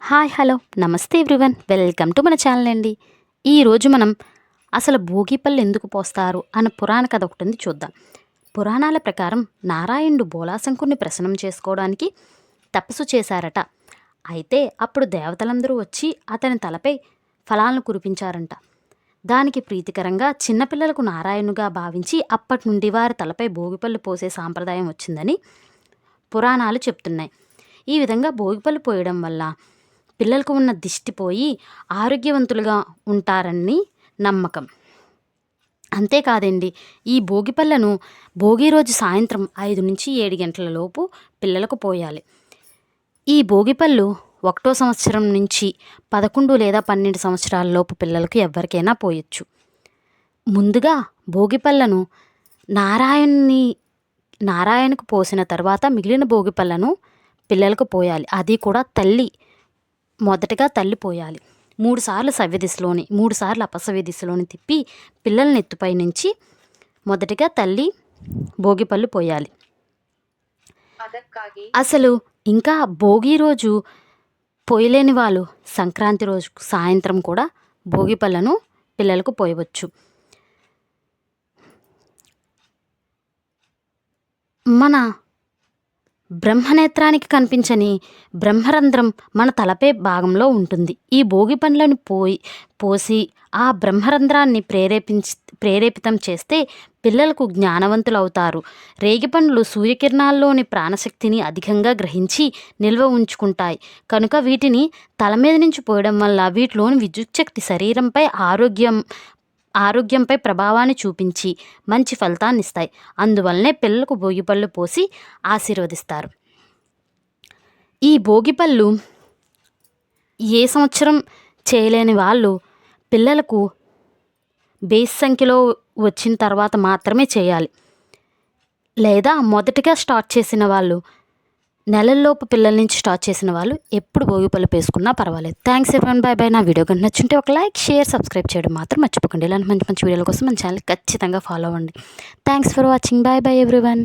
Hi hello. నమస్తే everyone. Welcome to మన channel అండి. ఈరోజు మనం అసలు భోగిపళ్ళు ఎందుకు పోస్తారు అన్న పురాణ కథ ఒకటి ఉంది చూద్దాం. పురాణాల ప్రకారం నారాయణుడు బోలాశంకుని ప్రసన్నం చేసుకోవడానికి తపస్సు చేశారట. అయితే అప్పుడు దేవతలందరూ వచ్చి అతని తలపై ఫలాలను కురిపించారంట. దానికి ప్రీతికరంగా చిన్నపిల్లలకు నారాయణుగా భావించి అప్పటి నుండి వారి తలపై భోగిపళ్ళు పోసే సాంప్రదాయం వచ్చిందని పురాణాలు చెప్తున్నాయి. ఈ విధంగా భోగిపళ్ళు పోయడం వల్ల పిల్లలకు ఉన్న దిష్టి పోయి ఆరోగ్యవంతులుగా ఉంటారని నమ్మకం. అంతేకాదండి ఈ భోగిపల్లను భోగి రోజు సాయంత్రం ఐదు నుంచి ఏడు గంటల లోపు పిల్లలకు పోయాలి. ఈ భోగిపళ్ళు ఒకటో సంవత్సరం నుంచి పదకొండు లేదా పన్నెండు సంవత్సరాల లోపు పిల్లలకు ఎవరికైనా పోయొచ్చు. ముందుగా భోగిపళ్ళను నారాయణ్ని నారాయణకు పోసిన తర్వాత మిగిలిన భోగిపళ్ళను పిల్లలకు పోయాలి. అది కూడా తల్లి మొదటగా తల్లి పోయాలి మూడుసార్లు సవ్య దిశలోని మూడుసార్లు అపసవ్య దిశలోని తిప్పి పిల్లల ఎత్తుపై నుంచి మొదటిగా తల్లి భోగిపళ్ళు పోయాలి. అసలు ఇంకా భోగి రోజు పోయలేని వాళ్ళు సంక్రాంతి రోజు సాయంత్రం కూడా భోగి పళ్ళను పిల్లలకు పోయవచ్చు. మన బ్రహ్మనేత్రానికి కనిపించని బ్రహ్మరంధ్రం మన తలపై భాగంలో ఉంటుంది. ఈ భోగి పండ్లను పోయి పోసి ఆ బ్రహ్మరంధ్రాన్ని ప్రేరేపించి ప్రేరేపితం చేస్తే పిల్లలకు జ్ఞానవంతులు అవుతారు రేగిపండ్లు సూర్యకిరణాల్లోని ప్రాణశక్తిని అధికంగా గ్రహించి నిల్వ ఉంచుకుంటాయి. కనుక వీటిని తల మీద నుంచి పోయడం వల్ల వీటిలోని విద్యుత్ శక్తి శరీరంపై ఆరోగ్యం ఆరోగ్యంపై ప్రభావాన్ని చూపించి మంచి ఫలితాన్ని ఇస్తాయి అందువల్లనే పిల్లలకు భోగిపళ్ళు పోసి ఆశీర్వదిస్తారు. ఈ భోగిపళ్ళు ఏ సంవత్సరం చేయలేని వాళ్ళు పిల్లలకు బేస్ సంఖ్యలో వచ్చిన తర్వాత మాత్రమే చేయాలి. లేదా మొదటిగా స్టార్ట్ చేసిన వాళ్ళు నెలల్లోపు పిల్లల నుంచి స్టార్ట్ చేసిన వాళ్ళు ఎప్పుడు భోగి పళ్ళు వేసుకున్నా పర్వాలేదు. థ్యాంక్స్ ఎవరన్ బాయ్ బాయ్ నా వీడియో కనుక నచ్చుంటే ఒక లైక్ షేర్ సబ్స్క్రైబ్ చేయడం మాత్రం మర్చిపోకండి. ఇలాంటి మంచి మంచి వీడియోల కోసం మన ఛానల్ ఖచ్చితంగా ఫాలో అవ్వండి. Thanks for watching bye bye everyone